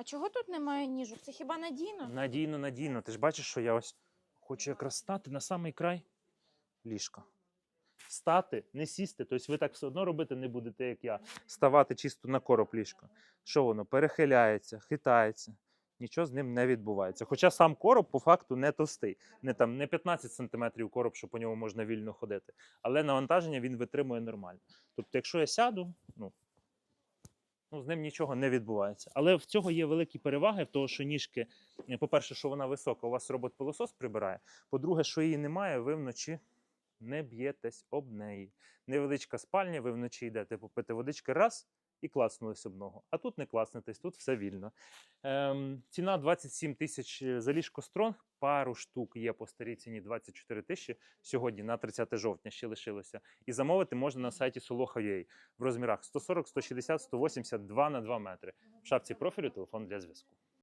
А чого тут немає ніжок? Це хіба надійно? Надійно, надійно. Ти ж бачиш, що я ось хочу якраз стати на самий край ліжка. Стати, не сісти. Тобто ви так все одно робити не будете, як я. Ставати чисто на короб ліжка. Що воно? Перехиляється, хитається. Нічого з ним не відбувається. Хоча сам короб по факту не товстий. Не, там, не 15 см короб, що по ньому можна вільно ходити. Але навантаження він витримує нормально. Тобто, якщо я сяду, ну, ну, з ним нічого не відбувається. Але в цього є великі переваги, в того, що ніжки, е, по-перше, що вона висока, у вас робот-пилосос прибирає. По-друге, що її немає, ви вночі не б'єтесь об неї. Невеличка спальня, ви вночі йдете попити водички раз і клацнулись об ногу. А тут не клацнетесь, тут все вільно. Ем, ціна 27 тисяч е, за ліжко Стронг. Пару штук є по старій ціні 24 тисячі. Сьогодні на 30 жовтня ще лишилося. І замовити можна на сайті Soloha.ua в розмірах 140, 160, 180, 2 на 2 метри. В шапці профілю телефон для зв'язку.